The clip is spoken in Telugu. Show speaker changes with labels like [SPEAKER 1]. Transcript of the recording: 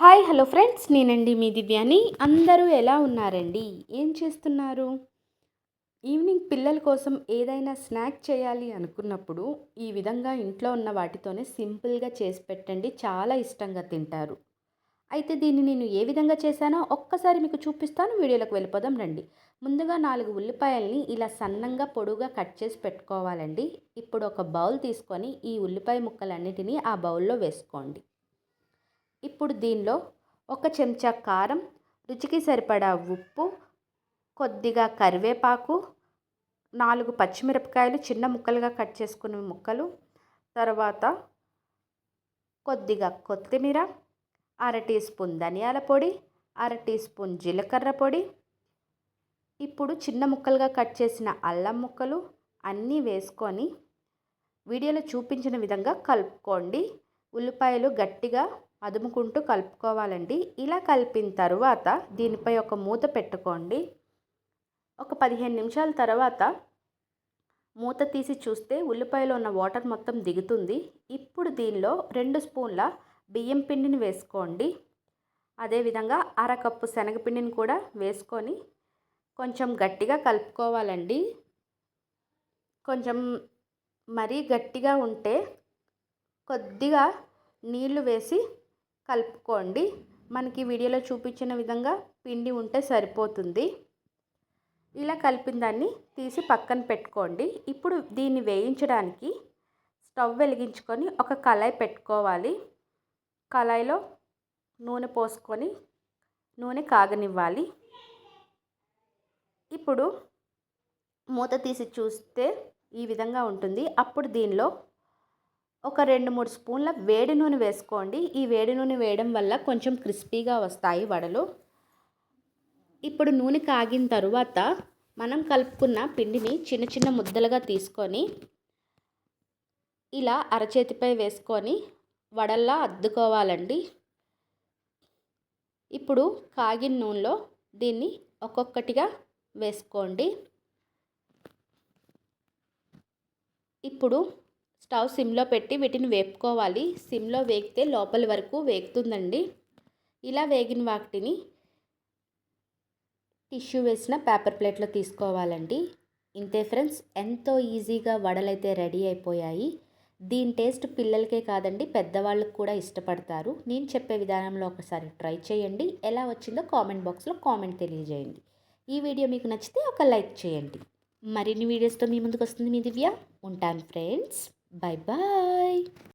[SPEAKER 1] Hi hello friends. నేనండి మీ దివ్యాని. అందరూ ఎలా ఉన్నారండి? ఏం చేస్తున్నారు? ఈవినింగ్ పిల్లల కోసం ఏదైనా స్నాక్ చేయాలి అనుకున్నప్పుడు ఈ విధంగా ఇంట్లో ఉన్న వాటితోనే సింపుల్గా చేసి పెట్టండి. చాలా ఇష్టంగా తింటారు. అయితే దీన్ని నేను ఏ విధంగా చేశానో ఒక్కసారి మీకు చూపిస్తాను. వీడియోలోకి వెళ్ళిపోదాం రండి. ముందుగా నాలుగు ఉల్లిపాయల్ని ఇలా సన్నంగా పొడుగా కట్ చేసి పెట్టుకోవాలండి. ఇప్పుడు ఒక బౌల్ తీసుకొని ఈ ఉల్లిపాయ ముక్కలన్నిటినీ ఆ బౌల్లో వేసుకోండి. ఇప్పుడు దీనిలో ఒక చెంచా కారం రుచికి సరిపడా ఉప్పు కొద్దిగా కరివేపాకు నాలుగు పచ్చిమిరపకాయలు చిన్న ముక్కలుగా కట్ చేసుకున్న ముక్కలు తర్వాత కొద్దిగా కొత్తిమీర అర టీ స్పూన్ ధనియాల పొడి అర టీ స్పూన్ జీలకర్ర పొడి. ఇప్పుడు చిన్న ముక్కలుగా కట్ చేసిన అల్లం ముక్కలు అన్నీ వేసుకొని వీడియోలో చూపించిన విధంగా కలుపుకోండి. ఉల్లిపాయలు గట్టిగా అదుముకుంటూ కలుపుకోవాలండి. ఇలా కలిపిన తర్వాత దీనిపై ఒక మూత పెట్టుకోండి. ఒక పదిహేను నిమిషాల తర్వాత మూత తీసి చూస్తే ఉల్లిపాయలో ఉన్న వాటర్ మొత్తం దిగుతుంది. ఇప్పుడు దీనిలో రెండు స్పూన్ల బియ్యం పిండిని వేసుకోండి. అదేవిధంగా అరకప్పు శనగపిండిని కూడా వేసుకొని కొంచెం గట్టిగా కలుపుకోవాలండి. కొంచెం మరీ గట్టిగా ఉంటే కొద్దిగా నీళ్ళు వేసి కలుపుకోండి. మనకి వీడియోలో చూపించిన విధంగా పిండి ఉంటే సరిపోతుంది. ఇలా కలిపిన దాన్ని తీసి పక్కన పెట్టుకోండి. ఇప్పుడు దీన్ని వేయించడానికి స్టవ్ వెలిగించుకొని ఒక కళాయి పెట్టుకోవాలి. కళాయిలో నూనె పోసుకొని నూనె కాగనివ్వాలి. ఇప్పుడు మూత తీసి చూస్తే ఈ విధంగా ఉంటుంది. అప్పుడు దీనిలో ఒక రెండు మూడు స్పూన్ల వేడి నూనె వేసుకోండి. ఈ వేడి నూనె వేయడం వల్ల కొంచెం క్రిస్పీగా వస్తాయి వడలు. ఇప్పుడు నూనె కాగిన తరువాత మనం కలుపుకున్న పిండిని చిన్న చిన్న ముద్దలుగా తీసుకొని ఇలా అరచేతిపై వేసుకొని వడల్లా అద్దుకోవాలండి. ఇప్పుడు కాగిన నూనెలో దీన్ని ఒక్కొక్కటిగా వేసుకోండి. ఇప్పుడు స్టవ్ సిమ్లో పెట్టి వీటిని వేపుకోవాలి. సిమ్లో వేగితే లోపలి వరకు వేగుతుందండి. ఇలా వేగిన వాటిని టిష్యూ వేసిన పేపర్ ప్లేట్లో తీసుకోవాలండి. ఇంతే ఫ్రెండ్స్ ఎంతో ఈజీగా వడలైతే రెడీ అయిపోయాయి. దీని టేస్ట్ పిల్లలకే కాదండి పెద్దవాళ్ళకు కూడా ఇష్టపడతారు. నేను చెప్పే విధానంలో ఒకసారి ట్రై చేయండి. ఎలా వచ్చిందో కామెంట్ బాక్స్లో కామెంట్ తెలియజేయండి. ఈ వీడియో మీకు నచ్చితే ఒక లైక్ చేయండి. మరిన్ని వీడియోస్తో మీ ముందుకు వస్తుంది మీ దివ్య. ఉంటాను ఫ్రెండ్స్. Bye bye.